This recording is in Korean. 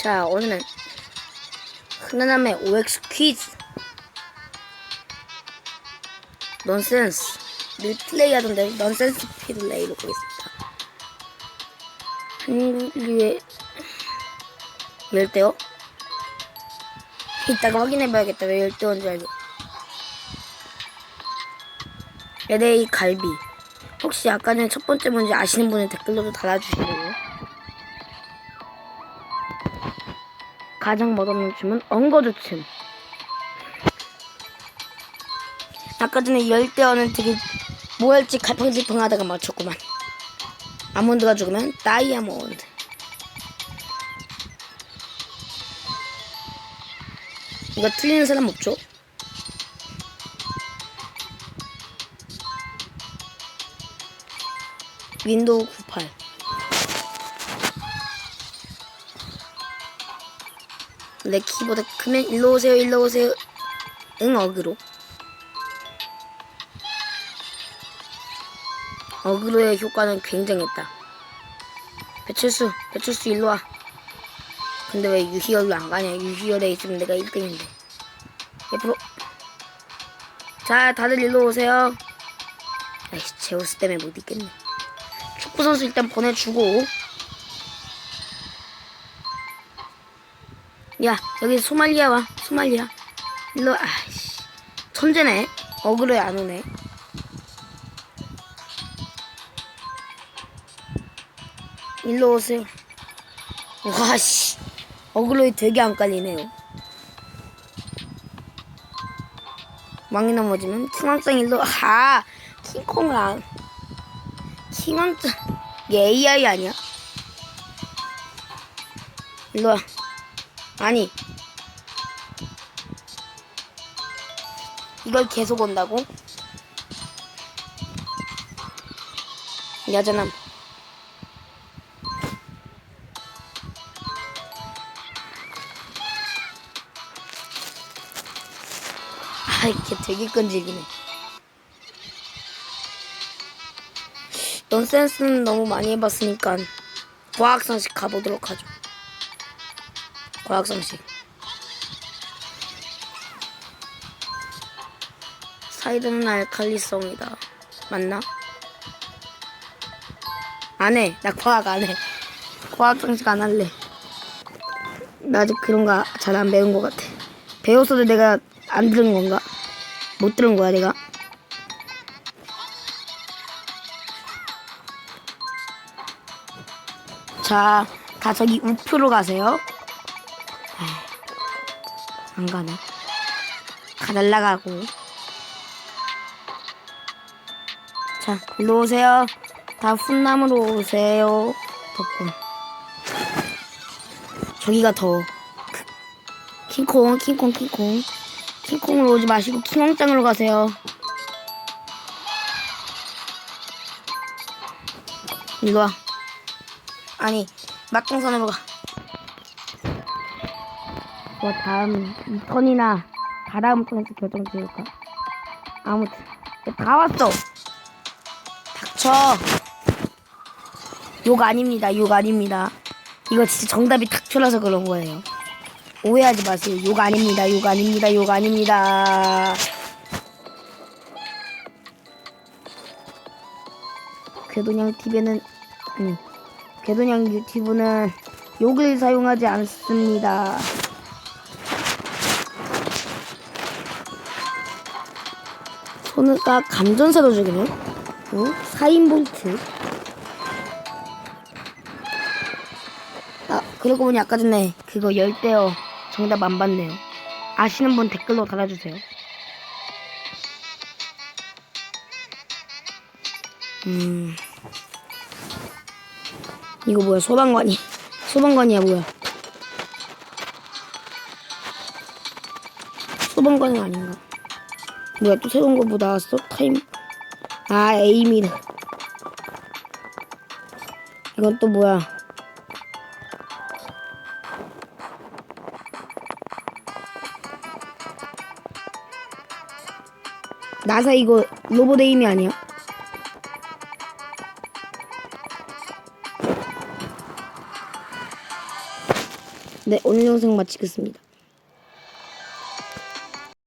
자, 오늘은 흔한함의 OX 퀴즈. 넌센스. 늘 플레이 하던데 넌센스 플레이로 보겠습니다. 한국의 열대어? 이따가 확인해봐야겠다. 왜 열대어인지 알고. LA 갈비. 혹시 아까 전에 첫 번째 문제 아시는 분은 댓글로 달아주시고요. 가장 맛없는 춤은 엉거주 춤. 아까 전에 열대어는 되게 뭐 할지 갈팡질팡하다가 맞췄구만. 아몬드가 죽으면 다이아몬드. 이거 틀리는 사람 없죠? 윈도우 98. 내 키보드 크면 일로 오세요, 일로 오세요. 응, 어그로. 어그로의 효과는 굉장했다. 배철수, 배철수 일로 와. 근데 왜 유희열로 안 가냐? 유희열에 있으면 내가 1등인데. 옆으로. 자, 다들 일로 오세요. 아이씨, 제우스 때문에 못 있겠네. 축구 선수 일단 보내주고. 야, 여기 소말리아 와. 소말리아. 일로 와. 아이씨. 천재네. 어그로에 안 오네. 일로 오세요. 와, 씨. 어그로에 되게 안 깔리네요. 왕이 넘어지면 킹왕짱 일로, 아! 킹콩을 안. 킹왕짱. 얘 AI 아니야? 일로 와. 아니. 이걸 계속 온다고? 야전함. 아, 이게 되게 끈질기네. 넌센스는 너무 많이 해봤으니까 과학상식 가보도록 하죠. 과학상식. 사이드는 알칼리성이다. 맞나? 안 해. 나 과학 안 해. 과학상식 안 할래. 나 아직 그런 거 잘 안 배운 것 같아. 배웠어도 내가 안 들은 건가? 못 들은 거야, 내가? 자, 다 저기 우표로 가세요. 안 가네. 다 날라가고. 자, 일로 오세요. 다 훈남으로 오세요. 덕분. 저기가 더. 킹콩, 킹콩, 킹콩. 킹콩으로 오지 마시고 킹왕짱으로 가세요. 와. 아니, 막동선으로 가. 뭐 다음 2턴이나 다다음 턴에서 결정 지을까? 아무튼 다 왔어. 닥쳐. 욕 아닙니다. 욕 아닙니다. 이거 진짜 정답이 닥쳐라서 그런 거예요. 오해하지 마세요. 욕 아닙니다. 욕 아닙니다. 욕 아닙니다. 궤도냥 TV는 아니 궤도냥 유튜브는 욕을 사용하지 않습니다. 손으가 감전사로 죽이네. 어? 4인 볼트. 아, 그러고 보니 아까 전에 그거 열대어 정답 안 봤네요. 아시는 분 댓글로 달아주세요. 음. 이거 뭐야, 소방관이. 소방관이야, 뭐야. 소방관은 아닌가. 뭐야, 또 새로운 거 뭐 나왔어? 타임. 아, 에이미르. 이건 또 뭐야. 나사 이거 로봇 에임이 아니야? 네, 오늘 영상 마치겠습니다.